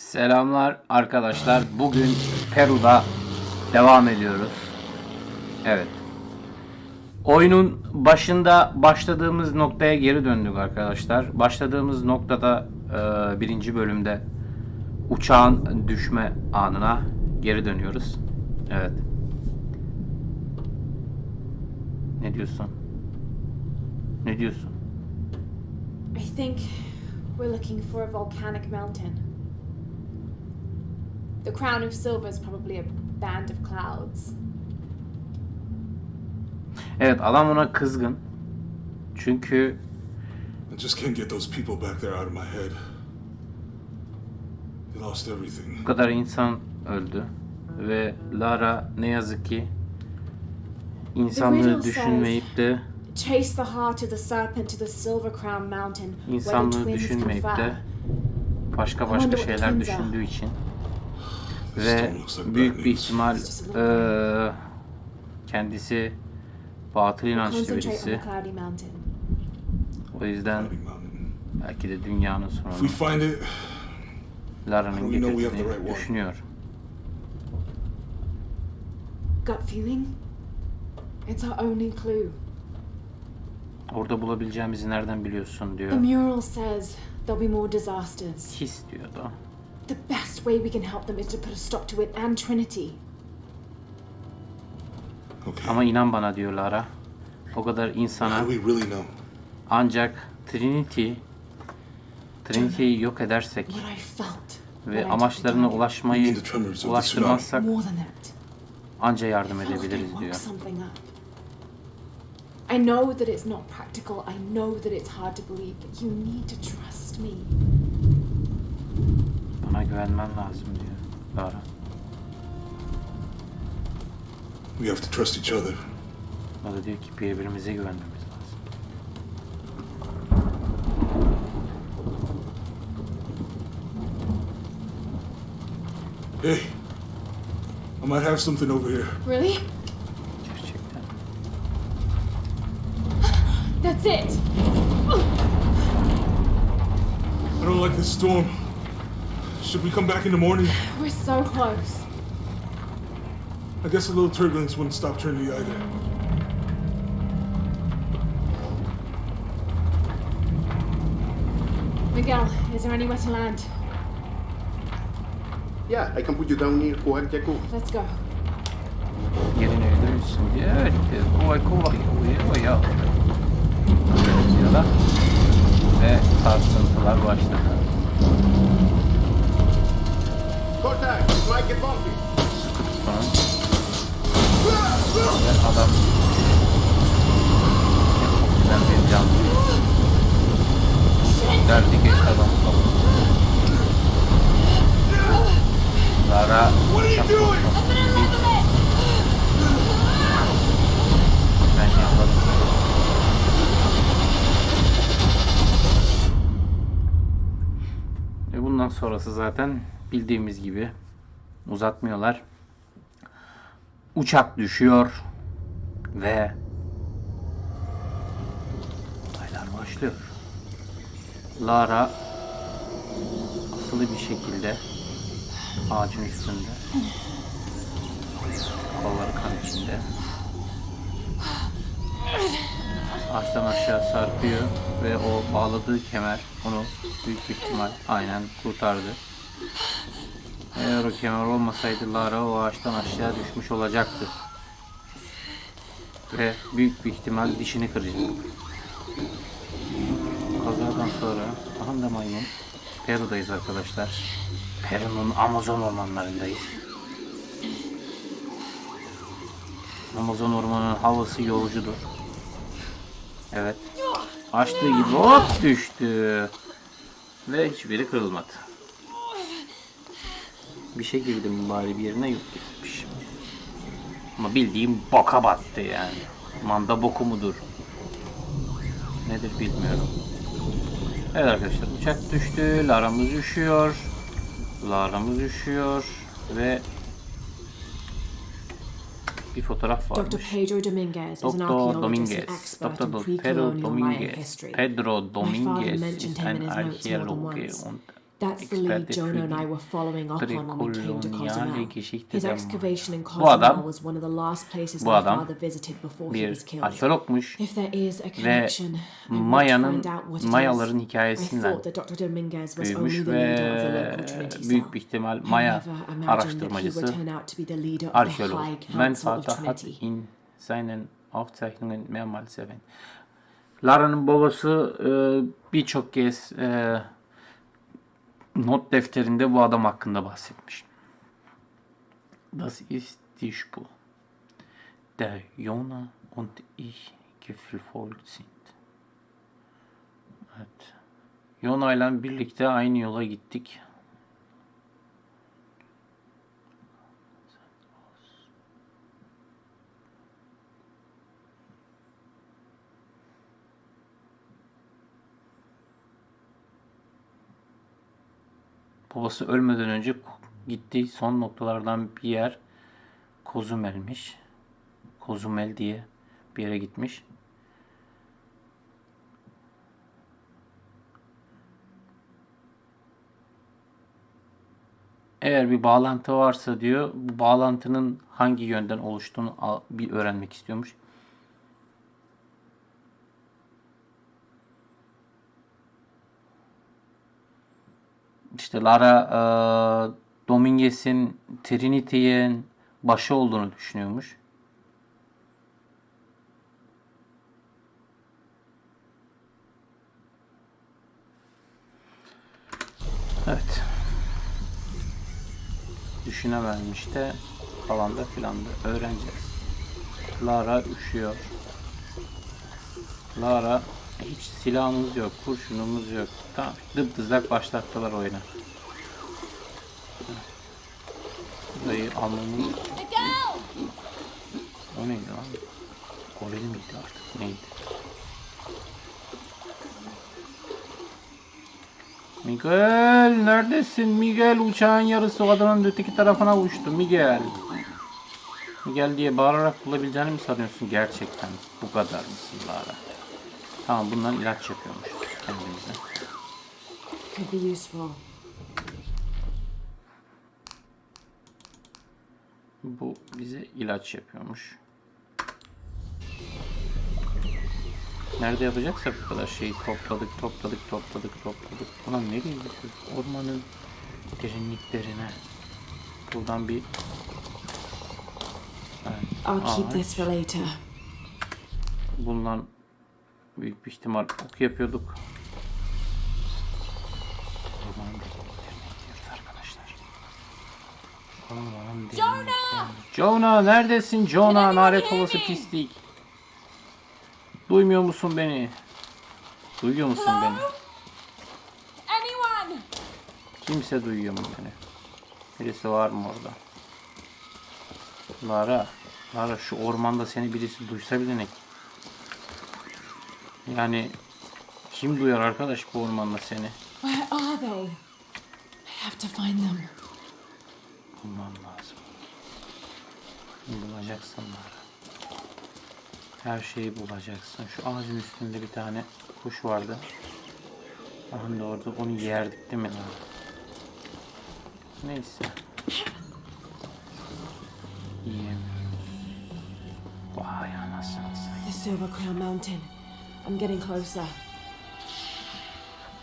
Selamlar arkadaşlar. Bugün Peru'da devam ediyoruz. Evet. Oyunun başında başladığımız noktaya geri döndük arkadaşlar. Başladığımız noktada e, birinci bölümde uçağın düşme anına geri dönüyoruz. Evet. Ne diyorsun? Ne diyorsun? I think we're looking for a volcanic mountain. The crown of silver is probably a band of clouds. Evet adam ona kızgın. Çünkü I just can't get those people back there out of my head. They lost everything. bu kadar insan öldü ve Lara ne yazık ki insanlığı düşünmeyip de Chase the heart of the serpent to the silver crown mountain, where the insanlığı twins düşünmeyip de confer. başka başka şeyler düşündüğü için ve büyük bir ihtimal eee, kendisi batıl inançlı birisi. O yüzden belki de dünyanın sonunu Lara'nın getirdiğini düşünüyor. Gut feeling? It's our only clue. Orada bulabileceğimizi nereden biliyorsun diyor. The mural says there'll be more disasters. His diyordu. The best way we can help them is to put a stop to it and Trinity. okay. Ama inan bana diyor Lara. O kadar insana How do we really know? ancak Trinity Trinity'yi yok edersek What I felt. ve when I took the amaçlarına ulaşmayı ulaştırmazsak More than that. anca yardım I felt like I edebiliriz woke diyor. something up. I know that it's not practical. I know that it's hard to believe, but you need to trust me. Bana güvenmen lazım diyor Lara. We have to trust each other. O da diyor ki birbirimize güvenmemiz lazım. Hey, I might have something over here. Really? Gerçekten. That's it. I don't like this storm. Should we come back in the morning? We're so close. I guess a little turbulence wouldn't stop Trinity either. Miguel, is there anywhere to land? Yeah, I can put you down near Coacaco. Let's go. Yerine ölürsün diyor. Evet diyor. Kolay kolay oluyor ya. Diyorlar. Ve sarsıntılar başladı. Contact! Might get bumpy. Sonra ve adam güzel bir canlı. Derdi geç adam falan. Lara çok çok Ben yakaladım. Ve bundan sonrası zaten bildiğimiz gibi uzatmıyorlar. Uçak düşüyor ve olaylar başlıyor. Lara asılı bir şekilde ağacın üstünde kolları kan içinde ağaçtan aşağı sarkıyor ve o bağladığı kemer onu büyük ihtimal aynen kurtardı. Eğer o kemer olmasaydı Lara o ağaçtan aşağı düşmüş olacaktı. Ve büyük bir ihtimal dişini kıracaktı. Kazadan sonra aha da maymun. Peru'dayız arkadaşlar. Peru'nun Amazon ormanlarındayız. Amazon ormanının havası yorucudur. Evet. Açtığı gibi hop düştü. Ve hiçbiri kırılmadı. Bir şey girdim bari bir yerine yok gitmiş. Ama bildiğim boka battı yani. Manda boku mudur? Nedir bilmiyorum. Evet arkadaşlar uçak düştü. Lara'mız üşüyor. Lara'mız üşüyor. Ve bir fotoğraf Dr. varmış. Pedro Dominguez is an archaeologist and Dominguez, Dr. Pedro Dominguez. Pedro Dominguez mentioned ist him That's the lead Jonah and I were following up on when we came to Cozumel. Geschichte His der excavation in Bu adam- was one of the last places bu my adam father visited before he bir was killed. arkeologmuş If there is a ve Maya'nın Mayaların hikayesinden büyümüş the leader of the local ve büyük bir ihtimal Maya araştırmacısı, would turn out to be the leader of the Archäolog. High Mein Council of Vater hat in seinen Aufzeichnungen mehrmals erwähnt. Lara'nın babası e, birçok kez e, not defterinde bu adam hakkında bahsetmiş. Das ist die Spur, der Jona und ich gefolgt sind. Evet. Yona ile birlikte aynı yola gittik. Babası ölmeden önce gittiği son noktalardan bir yer Kozumel'miş. Kozumel diye bir yere gitmiş. Eğer bir bağlantı varsa diyor, bu bağlantının hangi yönden oluştuğunu bir öğrenmek istiyormuş. İşte Lara e, Dominguez'in Trinity'nin başı olduğunu düşünüyormuş. Evet. Düşünememiş de falan da filan da öğreneceğiz. Lara üşüyor. Lara hiç silahımız yok, kurşunumuz yok. Tamam, dıpdızlak başlattılar oyuna. Burayı almamın... O neydi lan? Goril miydi artık? Neydi? Miguel neredesin? Miguel uçağın yarısı o adanın öteki tarafına uçtu. Miguel. Miguel diye bağırarak bulabileceğini mi sanıyorsun gerçekten? Bu kadar mısın Lara? Tamam bundan ilaç yapıyormuşuz kendimize. Could be useful. Bu bize ilaç yapıyormuş. Nerede yapacaksak bu kadar şeyi topladık, topladık, topladık, topladık. Ulan nereye gidiyoruz? Ormanın derinliklerine. Buradan bir... Evet, I'll keep this for later. Bundan büyük bir ihtimal ok yapıyorduk. Jonah! Jonah neredesin Jonah? Lanet olası pislik. Duymuyor musun beni? Duyuyor musun beni? Anyone? Kimse duyuyor mu beni? Birisi var mı orada? Lara, Lara şu ormanda seni birisi duysa bile ne? Yani kim duyar arkadaş bu ormanda seni? Where are they? I have to find them. Bulmam lazım. Bulacaksın Lara. Her şeyi bulacaksın. Şu ağacın üstünde bir tane kuş vardı. Aha da orada onu yerdik değil mi Lara? Neyse. Yiyemiyoruz. Vay anasını. The Silver Crown Mountain. I'm getting closer.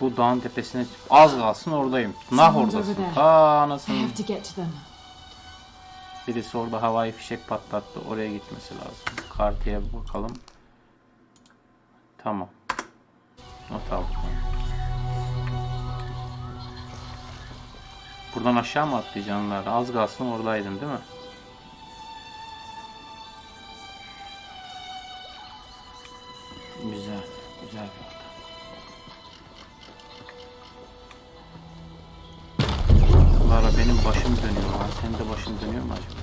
Bu dağın tepesine çık- az kalsın oradayım. Nah Someone's over oradasın. there. Ta I anasını. have to get to them. Birisi orada havai fişek patlattı. Oraya gitmesi lazım. Kartıya bir bakalım. Tamam. Not aldım. Buradan aşağı mı atlayacaksın? Az kalsın oradaydın değil mi? Senin de başın dönüyor mu acaba?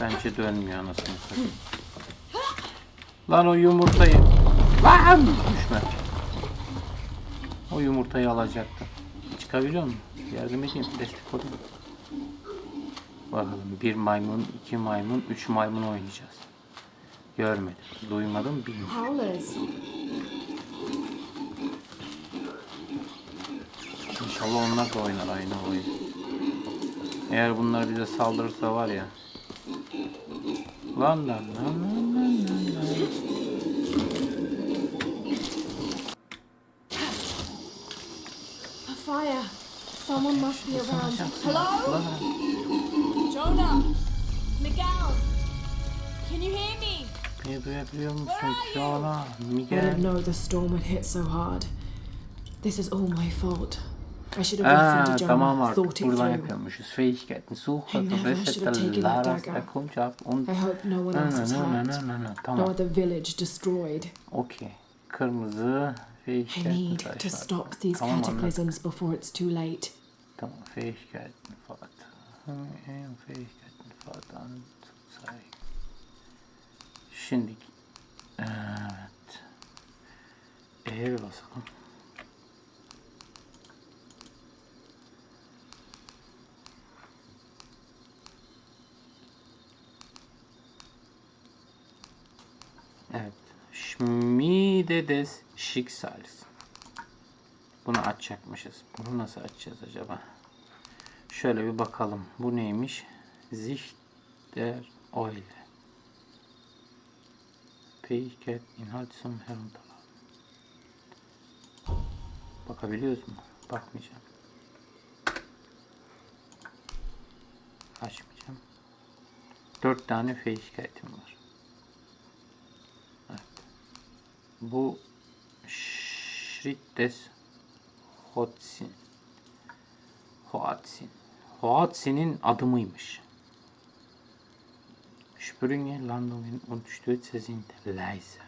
Bence dönmüyor anasını satayım. Lan o yumurtayı. Lan! Düşme. O yumurtayı alacaktım. Çıkabiliyor musun? Yardım edeyim. Destek olayım. Bakalım. Bir maymun, iki maymun, üç maymun oynayacağız. Görmedim. Duymadım. Bilmiyorum. İnşallah onlar da oynar aynı oyun. Eğer bunlar bize saldırırsa var ya. Lan lan lan lan lan lan fire. Someone must be around. Hello? Jonah? Miguel? Can you hear me? Beni duyabiliyor musun Fiona? I Miguel. didn't know the storm would hit so hard. This is all my fault. I should have listened Aa, to Jonah, tamam artık thought it buradan through. yapıyormuşuz. Fähigkeiten suchen, I never should have taken that Laras dagger. Erkundschaft und... I hope no one No, else no, was no, no, hurt. no, no, no. No Tamam. other village destroyed. Okey. Kırmızı I Fähigkeiten need to freischalten. stop these Tamam anladım. cataclysms before it's too late. Tamam, Fähigkeiten fordern. Fähigkeiten fordern zu zeigen. Şimdi evet. E'ye bir basalım. Evet. Schmiede des Schicksals. Bunu açacakmışız. Bunu nasıl açacağız acaba? Şöyle bir bakalım. Bu neymiş? Sich der Eule. Fähigkeit Inhalt zum Herunterladen. Bakabiliyoruz mu? Bakmayacağım. Açmayacağım. Dört tane Fähigkeit'im var. Evet. Bu Schritt des Hotzin. Hoatzin. Hoatzin'in adımıymış. Sprünge, Landungen und Stürze sind leise.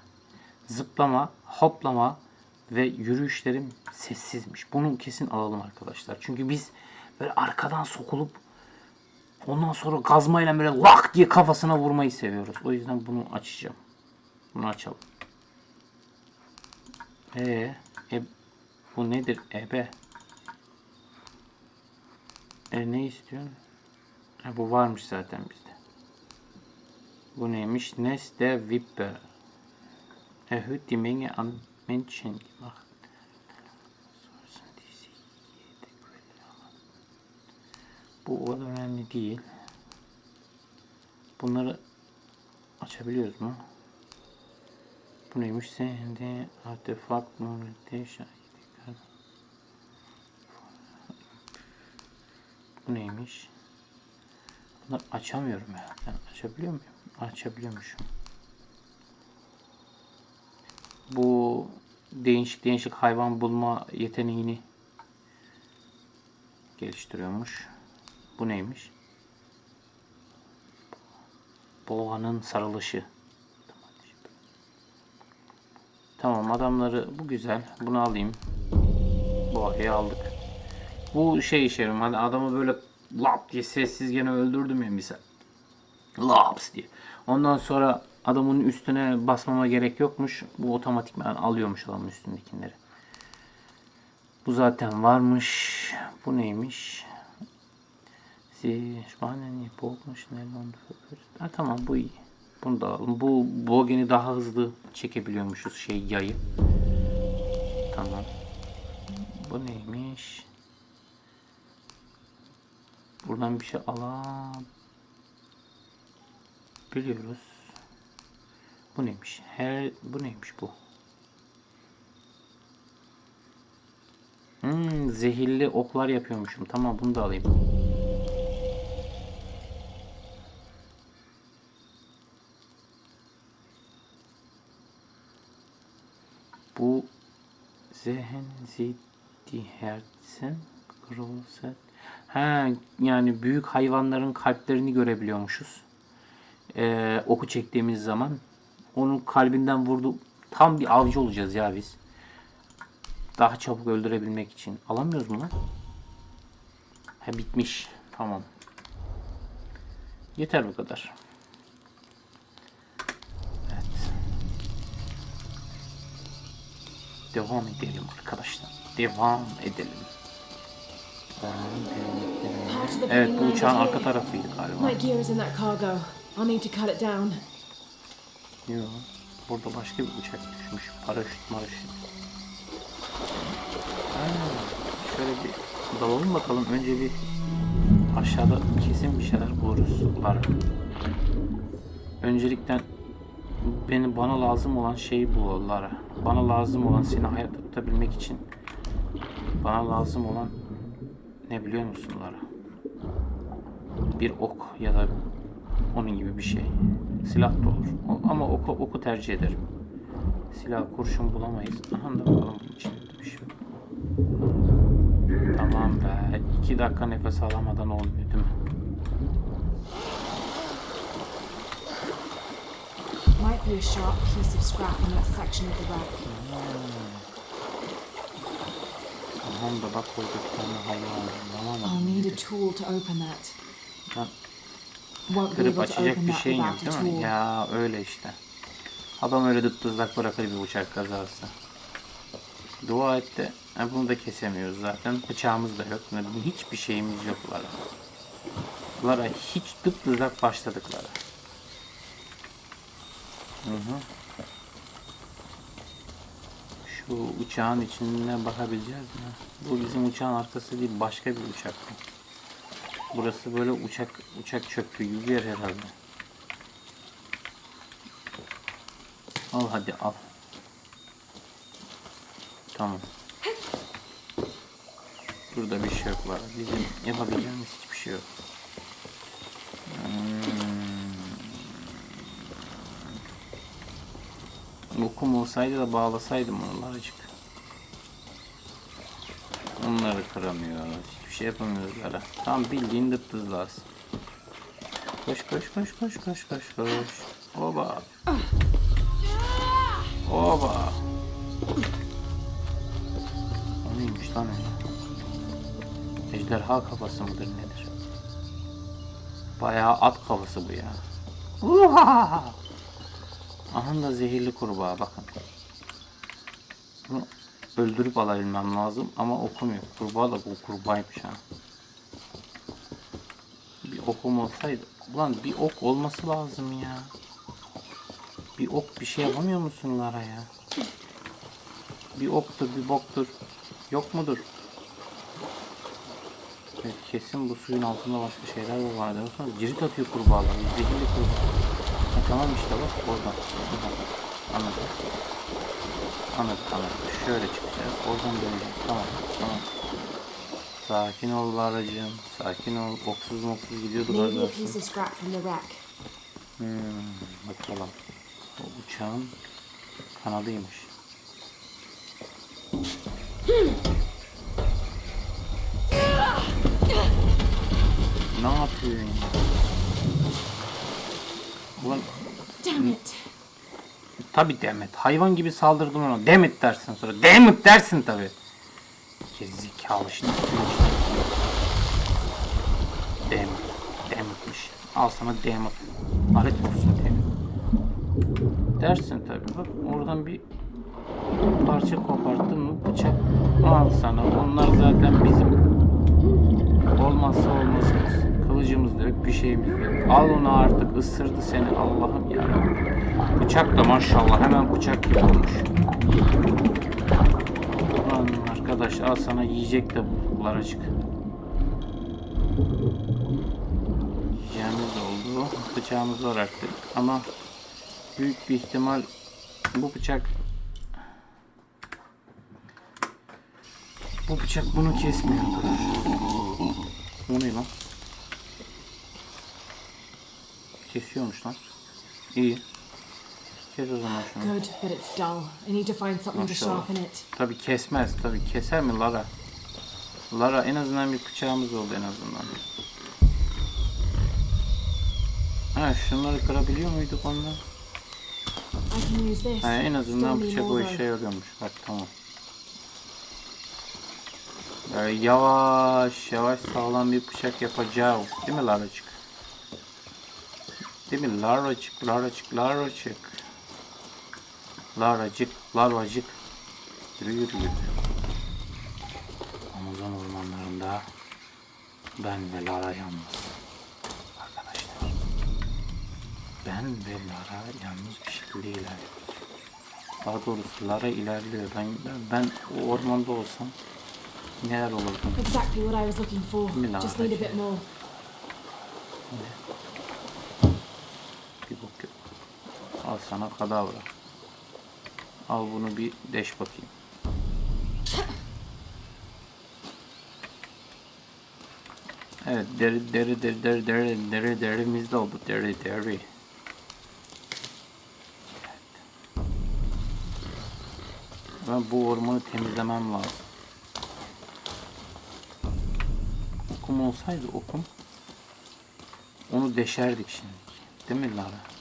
Zıplama, hoplama ve yürüyüşlerim sessizmiş. Bunu kesin alalım arkadaşlar. Çünkü biz böyle arkadan sokulup ondan sonra gazmayla böyle lak diye kafasına vurmayı seviyoruz. O yüzden bunu açacağım. Bunu açalım. Ee, e, bu nedir? Ebe. E ne istiyorsun? Ha, bu varmış zaten bizde. Bu neymiş? Neste Vippe. Erhöht die Menge an Menschen gemacht. Bu o önemli değil. Bunları açabiliyoruz mu? Bu neymiş? Sende artefakt monete şahitlik. Bu neymiş? Bunları açamıyorum ya. Ben açabiliyor muyum? Açabiliyormuşum. Bu değişik değişik hayvan bulma yeteneğini geliştiriyormuş. Bu neymiş? Boğanın sarılışı. Tamam adamları bu güzel. Bunu alayım. Boğayı aldık. Bu şey işe yarıyor. Hani adamı böyle lap diye sessiz gene öldürdüm ya misal. Laps diye. Ondan sonra adamın üstüne basmama gerek yokmuş. Bu otomatikman alıyormuş adamın üstündekileri. Bu zaten varmış. Bu neymiş? Sie spannen ihr Bogen schnell und. Ha, tamam bu iyi. Bunu da alalım. Bu bogeni daha hızlı çekebiliyormuşuz şey yayı. Tamam. Bu neymiş? Buradan bir şey alabiliyoruz. Bu neymiş? Her bu neymiş bu? Hmm, zehirli oklar yapıyormuşum. Tamam bunu da alayım. Bu Zehen Sie die Herzen große Ha yani büyük hayvanların kalplerini görebiliyormuşuz. Ee, oku çektiğimiz zaman onun kalbinden vurdu. Tam bir avcı olacağız ya biz. Daha çabuk öldürebilmek için. Alamıyoruz mu lan? Ha bitmiş. Tamam. Yeter bu kadar. Devam edelim arkadaşlar. Devam edelim. Devam Evet bu uçağın arka tarafıydı galiba. My gear is in that cargo. I'll need to cut it down. Yok. Burada başka bir uçak düşmüş. Paraşüt maraşüt. Ha, şöyle bir dalalım bakalım. Önce bir aşağıda kesin bir şeyler buluruz. Lara. Öncelikle beni bana lazım olan şeyi bul Lara. Bana lazım olan seni hayatta tutabilmek için bana lazım olan ne biliyor musun Lara? Bir ok ya da onun gibi bir şey. Silah da olur. Ama oku, oku tercih ederim. Silah kurşun bulamayız. Aha da bakalım bunun içinde şey. Tamam be. iki dakika nefes alamadan olmuyor değil mi? Might be a sharp piece of scrap in that section of the wreck. Da bak tane hayvan I'll need a tool to open that. Won't be kırıp able to açacak open bir that şeyin yok without a değil mi? tool. Ya öyle işte. Adam öyle dıptızlak bırakır bir uçak kazası. Dua et de ha, bunu da kesemiyoruz zaten. Bıçağımız da yok. Ne- Hiçbir şeyimiz yok Lara. Lara hiç dıptızlak başladıkları. Şu uçağın içine bakabileceğiz mi? Bu bizim uçağın arkası değil başka bir uçak bu. Burası böyle uçak uçak çöktüğü gibi bir yer herhalde. Al hadi al. Tamam. Burada bir şey yok var. Bizim yapabileceğimiz hiçbir şey yok. Hmm. Okum olsaydı da bağlasaydım onları açık. Onları kıramıyoruz. Hiçbir şey yapamıyoruz hala. Tam bildiğin dıptızlar. Koş koş koş koş koş koş koş. Oba. Oba. O neymiş lan öyle? Ejderha kafası mıdır nedir? Bayağı at kafası bu ya. Uha! Aha da zehirli kurbağa bakın. Bunu öldürüp alabilmem lazım ama okum yok. Kurbağa da bu kurbağaymış ha. Bir okum olsaydı. Ulan bir ok olması lazım ya. Bir ok bir şey yapamıyor musun Lara ya? Bir oktur bir boktur. Yok mudur? Kesin bu suyun altında başka şeyler var. Diyorsanız cirit atıyor kurbağalar. Zehirli kurbağa. Tamam işte bak oradan. Buradan. Anladım. Anladım anladım. Şöyle çıkacağız. Oradan döneceğiz. Tamam tamam. Sakin ol Lara'cığım. Sakin ol. Oksuz moksuz gidiyordu Maybe a galiba. piece of scrap from the wreck. Hmm, bakalım. O uçağın kanadıymış. ne yapıyorsun ya? Ulan Damn it. Tabi demet. Hayvan gibi saldırdım ona. Demet dersin sonra. Demet dersin tabi. Gerizekalı şimdi. Demet. Demetmiş. Al sana demet. Lanet olsun demet. Dersin tabi. Bak oradan bir parça koparttın mı bıçak al sana. Onlar zaten bizim olmazsa olmazımız. Kılıcımız da yok, bir şeyimiz de yok. Al onu artık ısırdı seni Allah'ım ya. Bıçak da maşallah hemen bıçak gibi olmuş. Arkadaş al sana yiyecek de buldular açık. Yiyeceğimiz oldu. Bıçağımız var artık. Ama büyük bir ihtimal bu bıçak bu bıçak bunu kesmiyor. Bu ne lan? Kesiyormuş lan. İyi. Kes o zaman şunu. Good, but it's dull. I need to find something to Maşallah. sharpen it. Tabi kesmez. Tabi keser mi Lara? Lara en azından bir bıçağımız oldu en azından. Ha şunları kırabiliyor muyduk ondan? I can use this. Ha, en azından Still need bıçak o more, though. işe yarıyormuş. Bak tamam. Böyle yavaş yavaş sağlam bir bıçak yapacağız. Değil mi Laracık? Değil mi Laracık, Laracık, Laracık. Laracık, Laracık. Yürü yürü yürü. Amazon ormanlarında ben ve Lara yalnız. Arkadaşlar. Ben ve Lara yalnız bir şekilde ilerliyoruz. Daha doğrusu Lara ilerliyor. Ben, ben, o ormanda olsam Neler olurdu? Exactly what I was looking for. Just need a bit more. Bir bok yok. Al sana kadavra. Al bunu bir deş bakayım. Evet deri deri deri deri deri deri derimiz de oldu deri deri. Evet. Ben bu ormanı temizlemem lazım. Okum olsaydı okum onu deşerdik şimdi. Değil mi Lara?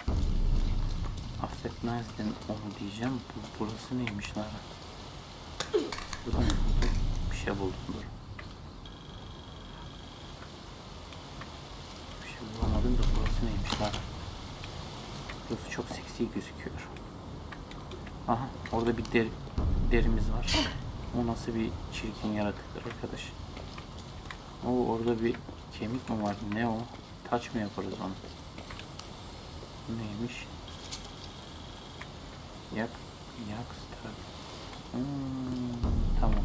Affetmezdin onu diyeceğim. Bu, burası neymiş Lara? Bir şey buldum dur. Bir şey bulamadım da burası neymiş Lara? Burası çok seksi gözüküyor. Aha orada bir deri, derimiz var. O nasıl bir çirkin yaratıktır arkadaş. O orada bir kemik mi var? Ne o? Taç mı yaparız onu? Neymiş? Yak, yak star. Hmm, tamam.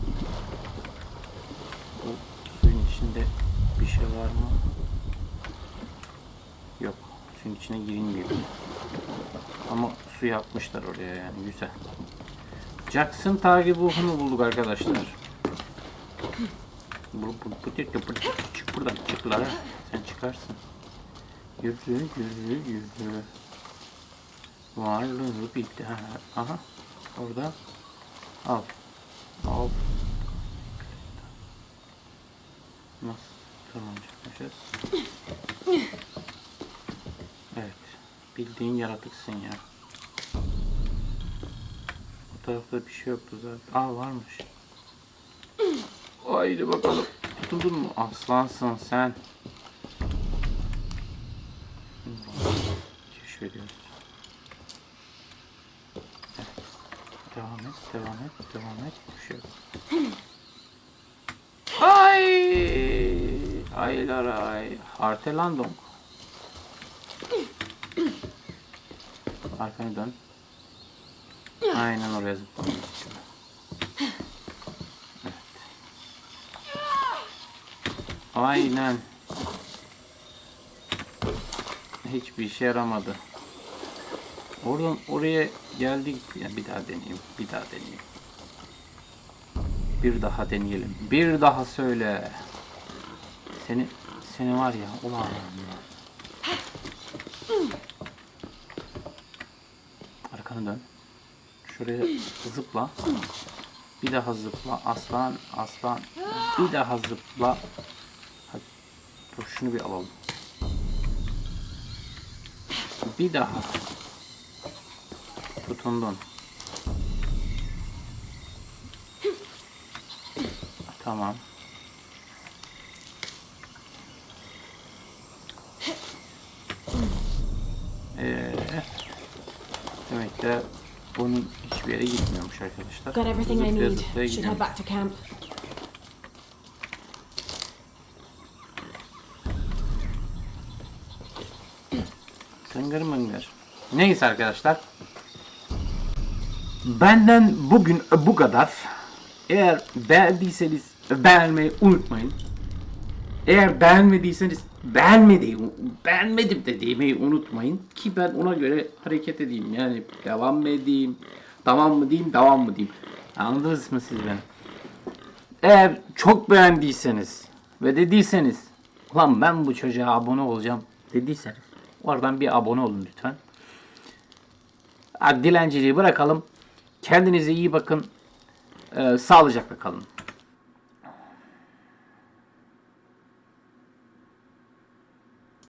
Bu suyun içinde bir şey var mı? Yok. Suyun içine girilmiyor. Ama su yapmışlar oraya yani güzel. Jackson takibi ruhunu bulduk arkadaşlar. Bu, bu, bu, bu, bu, çık buradan çık Lara. Sen çıkarsın. Yürü yürü yürü. Varlığı bitti. Ha, Aha. Orada. Al. Al. Nasıl tırmanacakmışız? Evet. Bildiğin yaratıksın ya. Bu tarafta bir şey yoktu zaten. Aa varmış. Haydi bakalım. Tutuldun mu? Aslansın sen. Keşfediyoruz. Evet. Devam et, devam et, devam et. Yok. Ay! Aylar ay. Artelandon. Arkanı dön. Aynen oraya zıplamak istiyorum. Evet. Aynen. Hiçbir işe yaramadı. Oradan oraya geldik. Ya bir daha deneyeyim. Bir daha deneyeyim. Bir daha deneyelim. Bir daha söyle. Seni seni var ya ulan. Arkanı dön. Şuraya zıpla. Bir daha zıpla. Aslan, aslan. Bir daha zıpla. Hadi. Dur şunu bir alalım. Bir daha. Tutundun. Tamam. Ee, demek ki bunun hiçbir yere gitmiyormuş arkadaşlar. Got everything I need. Should head back to camp. Tıngır mıngır. Neyse arkadaşlar. Benden bugün bu kadar. Eğer beğendiyseniz beğenmeyi unutmayın. Eğer beğenmediyseniz beğenmedi, beğenmedim de demeyi unutmayın. Ki ben ona göre hareket edeyim. Yani devam mı edeyim, tamam mı diyeyim, devam mı diyeyim. Anladınız mı siz beni? Eğer çok beğendiyseniz ve dediyseniz ulan ben bu çocuğa abone olacağım dediyseniz oradan bir abone olun lütfen. Dilenciliği bırakalım. Kendinize iyi bakın. Ee, sağlıcakla kalın.